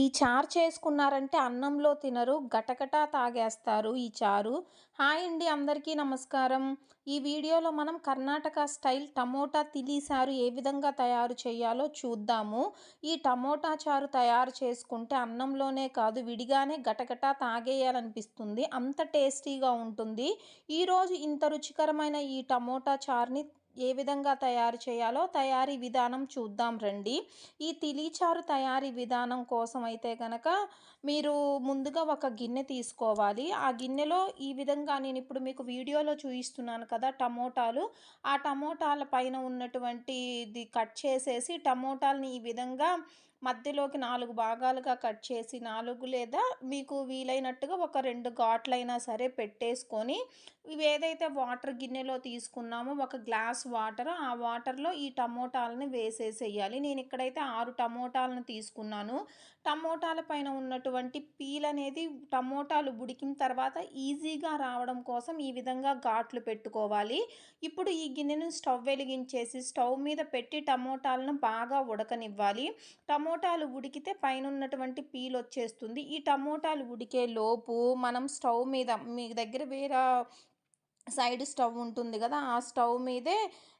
ఈ చారు చేసుకున్నారంటే అన్నంలో తినరు గటగటా తాగేస్తారు ఈ చారు. హాయ్ అండి అందరికీ నమస్కారం. ఈ వీడియోలో మనం కర్ణాటక స్టైల్ టమోటా తిలీసారు ఏ విధంగా తయారు చేయాలో చూద్దాము. ఈ టమోటా చారు తయారు చేసుకుంటే అన్నంలోనే కాదు విడిగానే గటగటా తాగేయాలనిపిస్తుంది. అంత టేస్టీగా ఉంటుంది. ఈరోజు ఇంత రుచికరమైన ఈ టమోటా చారుని ఏ విధంగా తయారు చేయాలో తయారీ విధానం చూద్దాం రండి. ఈ తిలిచారు తయారీ విధానం కోసం అయితే కనుక మీరు ముందుగా ఒక గిన్నె తీసుకోవాలి. ఆ గిన్నెలో ఈ విధంగా నేను ఇప్పుడు మీకు వీడియోలో చూపిస్తున్నాను కదా టమోటాలు. ఆ టమోటాల పైన ఉన్నటువంటి ఇది కట్ చేసేసి టమోటాలని ఈ విధంగా మధ్యలోకి నాలుగు భాగాలుగా కట్ చేసి నాలుగు లేదా మీకు వీలైనట్టుగా ఒక రెండు ఘాట్లైనా సరే పెట్టేసుకొని ఇవి ఏదైతే వాటర్ గిన్నెలో తీసుకున్నామో ఒక గ్లాస్ వాటర్ ఆ వాటర్లో ఈ టమోటాలని వేసేసేయాలి. నేను ఇక్కడైతే ఆరు టమోటాలను తీసుకున్నాను. టమోటాల పైన ఉన్నటువంటి పీల్ అనేది టమోటాలు ఉడికిన తర్వాత ఈజీగా రావడం కోసం ఈ విధంగా ఘాట్లు పెట్టుకోవాలి. ఇప్పుడు ఈ గిన్నెను స్టవ్ వెలిగించేసి స్టవ్ మీద పెట్టి టమోటాలను బాగా ఉడకనివ్వాలి. టమో టమోటాలు ఉడికితే పైన ఉన్నటువంటి పీల్ వచ్చేస్తుంది. ఈ టమోటాలు ఉడికే లోపు మనం స్టవ్ మీద మీ దగ్గర వేరే సైడ్ స్టవ్ ఉంటుంది కదా ఆ స్టవ్ మీదే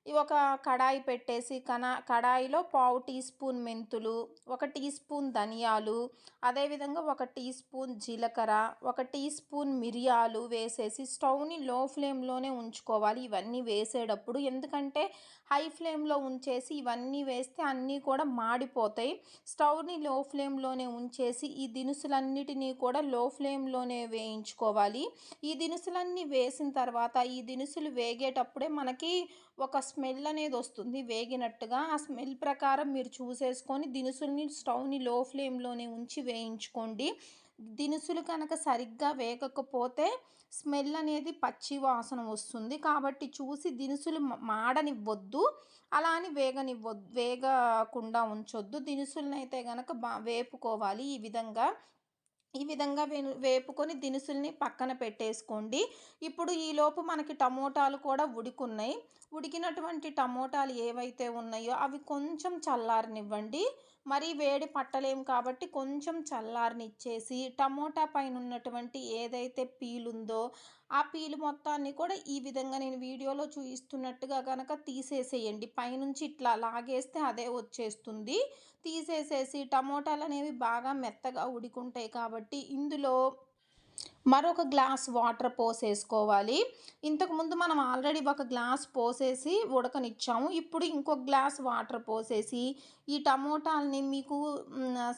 ఒక కడాయి పెట్టేసి కనా కడాయిలో పావు టీ స్పూన్ మెంతులు ఒక టీ స్పూన్ ధనియాలు అదేవిధంగా ఒక టీ స్పూన్ జీలకర్ర ఒక టీ స్పూన్ మిరియాలు వేసేసి స్టవ్ని లో ఫ్లేమ్లోనే ఉంచుకోవాలి. ఇవన్నీ వేసేటప్పుడు ఎందుకంటే హై ఫ్లేమ్లో ఉంచేసి ఇవన్నీ వేస్తే అన్నీ కూడా మాడిపోతాయి. స్టవ్ని లో ఫ్లేమ్లోనే ఉంచేసి ఈ దినుసులన్నిటినీ కూడా లో ఫ్లేమ్లోనే వేయించుకోవాలి. ఈ దినుసులన్నీ వేసిన తర్వాత ఈ దినుసులు వేగేటప్పుడే మనకి ఒక స్మెల్ అనేది వస్తుంది వేగినట్టుగా. ఆ స్మెల్ ప్రకారం మీరు చూసేసుకొని దినుసుల్ని స్టవ్ని లో ఫ్లేమ్లోనే ఉంచి వేయించుకోండి. దినుసులు కనుక సరిగ్గా వేగకపోతే స్మెల్ అనేది పచ్చి వాసన వస్తుంది. కాబట్టి చూసి దినుసులు మాడనివ్వద్దు. అలా అని వేగనివ్వద్దు వేగకుండా ఉంచొద్దు. దినుసులను అయితే కనుక బా వేపుకోవాలి ఈ విధంగా. ఈ విధంగా వేను వేపుకొని దినుసుల్ని పక్కన పెట్టేసుకోండి. ఇప్పుడు ఈలోపు మనకి టమోటాలు కూడా ఉడికున్నాయి. ఉడికినటువంటి టమోటాలు ఏవైతే ఉన్నాయో అవి కొంచెం చల్లారనివ్వండి. మరీ వేడి పట్టలేము కాబట్టి కొంచెం చల్లారనిచ్చేసి టమోటా పైన ఉన్నటువంటి ఏదైతే పీలుందో ఆ పీలు మొత్తాన్ని కూడా ఈ విధంగా నేను వీడియోలో చూపిస్తున్నట్టుగా కనుక తీసేసేయండి. పైనుంచి ఇట్లా లాగేస్తే అదే వచ్చేస్తుంది. తీసేసేసి టమోటాలు అనేవి బాగా మెత్తగా ఉడికుంటాయి కాబట్టి ఇందులో మరొక గ్లాస్ వాటర్ పోసేసుకోవాలి. ఇంతకుముందు మనం ఆల్రెడీ ఒక గ్లాస్ పోసేసి ఉడకనిచ్చాము. ఇప్పుడు ఇంకొక గ్లాస్ వాటర్ పోసేసి ఈ టమోటాలని మీకు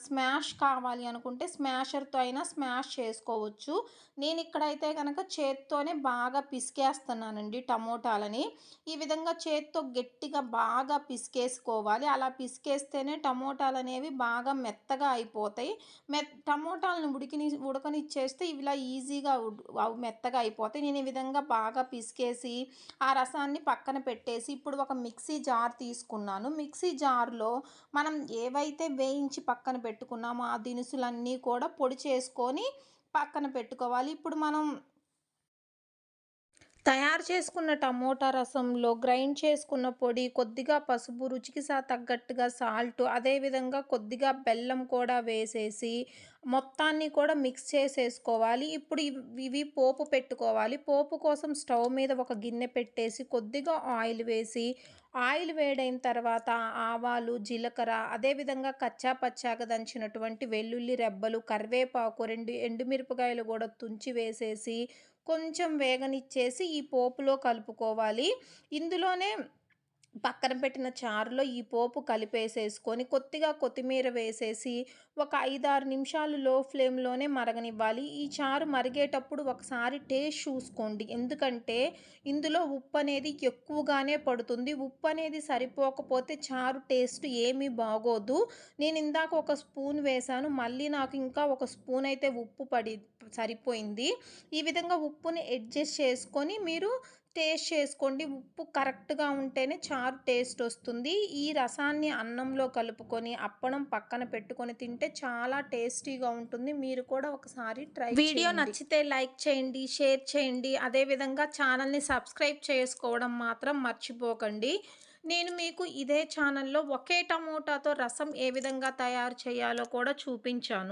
స్మాష్ కావాలి అనుకుంటే స్మాషర్తో అయినా స్మాష్ చేసుకోవచ్చు. నేను ఇక్కడైతే కనుక చేత్తోనే బాగా పిసికేస్తున్నానండి టమోటాలని. ఈ విధంగా చేత్తో గట్టిగా బాగా పిసికేసుకోవాలి. అలా పిసికేస్తేనే టమోటాలు అనేవి బాగా మెత్తగా అయిపోతాయి. మె టమోటాలను ఉడికిని ఉడకనిచ్చేస్తే ఇలా ఈజీగా అవి మెత్తగా అయిపోతాయి. నేను ఈ విధంగా బాగా పిసికేసి ఆ రసాన్ని పక్కన పెట్టేసి ఇప్పుడు ఒక మిక్సీ జార్ తీసుకున్నాను. మిక్సీ జార్లో మనం ఏవైతే వేయించి పక్కన పెట్టుకున్నామో ఆ దినుసులన్నీ కూడా పొడి చేసుకొని పక్కన పెట్టుకోవాలి. ఇప్పుడు మనం తయారు చేసుకున్న టమోటా రసంలో గ్రైండ్ చేసుకున్న పొడి కొద్దిగా పసుపు రుచికి సా తగ్గట్టుగా సాల్ట్ అదేవిధంగా కొద్దిగా బెల్లం కూడా వేసేసి మొత్తాన్ని కూడా మిక్స్ చేసేసుకోవాలి. ఇప్పుడు ఇవి పోపు పెట్టుకోవాలి. పోపు కోసం స్టవ్ మీద ఒక గిన్నె పెట్టేసి కొద్దిగా ఆయిల్ వేసి ఆయిల్ వేడైన తర్వాత ఆవాలు జీలకర్ర అదేవిధంగా కచ్చా పచ్చాగా దంచినటువంటి వెల్లుల్లి రెబ్బలు కరివేపాకు రెండు ఎండుమిరపకాయలు కూడా తుంచి వేసేసి కొంచెం వేగనిచ్చేసి ఈ పోపులో కలుపుకోవాలి. ఇందులోనే పక్కన పెట్టిన చారులో ఈ పోపు కలిపేసేసుకొని కొద్దిగా కొత్తిమీర వేసేసి ఒక ఐదారు నిమిషాలు లో ఫ్లేమ్లోనే మరగనివ్వాలి. ఈ చారు మరిగేటప్పుడు ఒకసారి టేస్ట్ చూసుకోండి. ఎందుకంటే ఇందులో ఉప్పు అనేది ఎక్కువగానే పడుతుంది. ఉప్పు అనేది సరిపోకపోతే చారు టేస్ట్ ఏమీ బాగోదు. నేను ఇందాక ఒక స్పూన్ వేశాను. మళ్ళీ నాకు ఇంకా ఒక స్పూన్ అయితే ఉప్పు పడి సరిపోయింది. ఈ విధంగా ఉప్పుని అడ్జస్ట్ చేసుకొని మీరు టేస్ట్ చేసుకోండి. ఉప్పు కరెక్ట్గా ఉంటేనే చారు టేస్ట్ వస్తుంది. ఈ రసాన్ని అన్నంలో కలుపుకొని అప్పడం పక్కన పెట్టుకొని తింటే చాలా టేస్టీగా ఉంటుంది. మీరు కూడా ఒకసారి ట్రై వీడియో నచ్చితే లైక్ చేయండి షేర్ చేయండి. అదేవిధంగా ఛానల్ని సబ్స్క్రైబ్ చేసుకోవడం మాత్రం మర్చిపోకండి. నేను మీకు ఇదే ఛానల్లో ఒకే టమోటాతో రసం ఏ విధంగా తయారు చేయాలో కూడా చూపించాను.